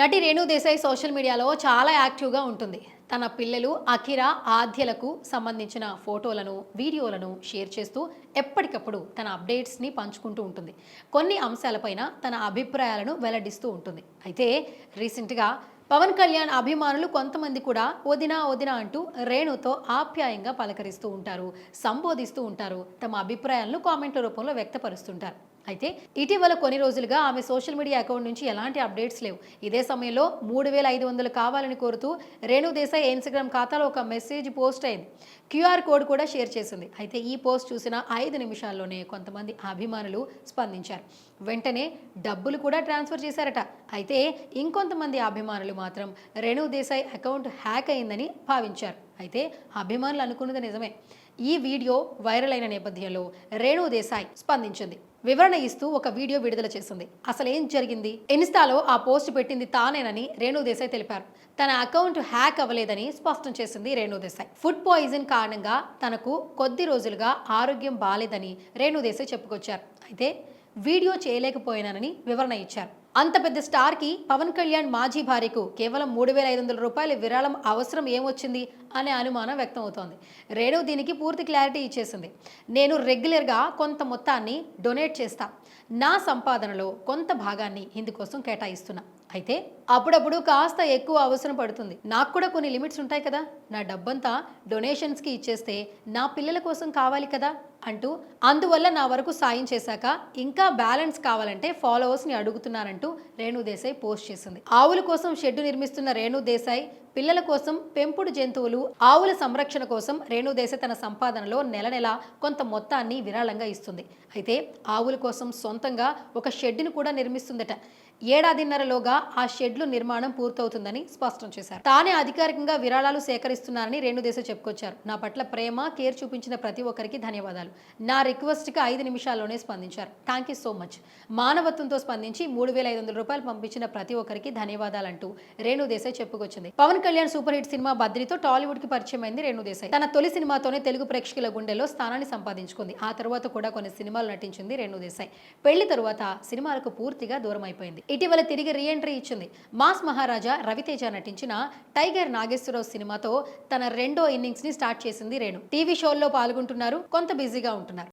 నటి రేణు దేశాయ్ సోషల్ మీడియాలో చాలా యాక్టివ్గా ఉంటుంది. తన పిల్లలు అఖిర ఆద్యలకు సంబంధించిన ఫోటోలను వీడియోలను షేర్ చేస్తూ ఎప్పటికప్పుడు తన అప్డేట్స్ని పంచుకుంటూ ఉంటుంది. కొన్ని అంశాలపైన తన అభిప్రాయాలను వెల్లడిస్తూ ఉంటుంది. అయితే రీసెంట్గా పవన్ కళ్యాణ్ అభిమానులు కొంతమంది కూడా వదినా వదినా అంటూ రేణుతో ఆప్యాయంగా పలకరిస్తూ ఉంటారు సంబోధిస్తూ ఉంటారు. తమ అభిప్రాయాలను కామెంట్ల రూపంలో వ్యక్తపరుస్తుంటారు. అయితే ఇటీవల కొన్ని రోజులుగా ఆమె సోషల్ మీడియా అకౌంట్ నుంచి ఎలాంటి అప్డేట్స్ లేవు. ఇదే సమయంలో మూడు వేల ఐదు వందలు కావాలని కోరుతూ రేణు దేశాయ్ ఇన్స్టాగ్రామ్ ఖాతాలో ఒక మెసేజ్ పోస్ట్ అయింది. క్యూఆర్ కోడ్ కూడా షేర్ చేసింది. అయితే ఈ పోస్ట్ చూసిన ఐదు నిమిషాల్లోనే కొంతమంది అభిమానులు స్పందించారు. వెంటనే డబ్బులు కూడా ట్రాన్స్ఫర్ చేశారట. అయితే ఇంకొంతమంది అభిమానులు మాత్రం రేణు దేశాయ్ అకౌంట్ హ్యాక్ అయిందని భావించారు. అయితే అభిమానులు అనుకున్నది నిజమే. ఈ వీడియో వైరల్ అయిన నేపథ్యంలో రేణు దేశాయ్ స్పందించింది. వివరణ ఇస్తూ ఒక వీడియో విడుదల చేసింది. అసలు ఏం జరిగింది? ఇన్స్టాలో ఆ పోస్ట్ పెట్టింది తానేనని రేణు దేశాయ్ తెలిపారు. తన అకౌంట్ హ్యాక్ అవ్వలేదని స్పష్టం చేసింది రేణు దేశాయ్. ఫుడ్ పాయిజన్ కారణంగా తనకు కొద్ది రోజులుగా ఆరోగ్యం బాలేదని రేణు దేశాయ్ చెప్పుకొచ్చారు. అయితే వీడియో చేయలేకపోయినానని వివరణ ఇచ్చారు. అంత పెద్ద స్టార్కి పవన్ కళ్యాణ్ మాజీ భార్యకు కేవలం మూడు వేల ఐదు వందల రూపాయల విరాళం అవసరం ఏమొచ్చింది అనే అనుమానం వ్యక్తమవుతోంది. రేణు దీనికి పూర్తి క్లారిటీ ఇచ్చేసింది. నేను రెగ్యులర్గా కొంత మొత్తాన్ని డొనేట్ చేస్తా. నా సంపాదనలో కొంత భాగాన్ని ఇందుకోసం కేటాయిస్తున్నా. అయితే అప్పుడప్పుడు కాస్త ఎక్కువ అవసరం పడుతుంది. నాకు కూడా కొన్ని లిమిట్స్ ఉంటాయి కదా. నా డబ్బంతా డొనేషన్స్కి ఇచ్చేస్తే నా పిల్లల కోసం కావాలి కదా అంటూ అందువల్ల నా వరకు సాయం చేశాక ఇంకా బ్యాలెన్స్ కావాలంటే ఫాలోవర్స్ని అడుగుతున్నానంటూ రేణు దేశాయ్ పోస్ట్ చేసింది. ఆవుల కోసం షెడ్డు నిర్మిస్తున్న రేణు దేశాయ్ పిల్లల కోసం పెంపుడు జంతువులు ఆవుల సంరక్షణ కోసం రేణుదేశాయ్ తన సంపాదనలో నెల నెల కొంత మొత్తాన్ని విరాళంగా ఇస్తుంది. అయితే ఆవుల కోసం సొంతంగా ఒక షెడ్డును కూడా నిర్మిస్తుందట. ఏడాదిన్నరలోగా ఆ షెడ్లు నిర్మాణం పూర్తవుతుందని స్పష్టం చేశారు. తానే అధికారికంగా విరాళాలు సేకరిస్తున్నారని రేణుదేశ చెప్పుకొచ్చారు. నా పట్ల ప్రేమ కేర్ చూపించిన ప్రతి ఒక్కరికి ధన్యవాదాలు. నా రిక్వెస్ట్కి ఐదు నిమిషాల్లోనే స్పందించారు. Thank you so much. మానవత్వంతో స్పందించి మూడు వేల ఐదు వందల రూపాయలు పంపించిన ప్రతి ఒక్కరికి ధన్యవాదాలంటూ రేణు దేశాయ్ చెప్పుకొచ్చింది. Pawan Kalyan super hit cinema బద్రితో టాలీవుడ్కి పరిచయం అయింది రేణు దేశాయ్. తన తొలి సినిమాతోనే తెలుగు ప్రేక్షకుల గుండెలో స్థానాన్ని సంపాదించుకుంది. ఆ తర్వాత కూడా కొన్ని సినిమాలు నటించింది రేణు దేశాయ్. పెళ్ళి తరువాత సినిమాలకు పూర్తిగా దూరం అయిపోయింది ఇటీవల తిరిగి రీఎంట్రీ ఇచ్చింది. మాస్ మహారాజా రవితేజ నటించిన టైగర్ నాగేశ్వరరావు సినిమాతో తన రెండో ఇన్నింగ్స్ని స్టార్ట్ చేసింది రేణు. టీవీ షోల్లో పాల్గొంటున్నారు కొంత బిజీగా ఉంటున్నారు.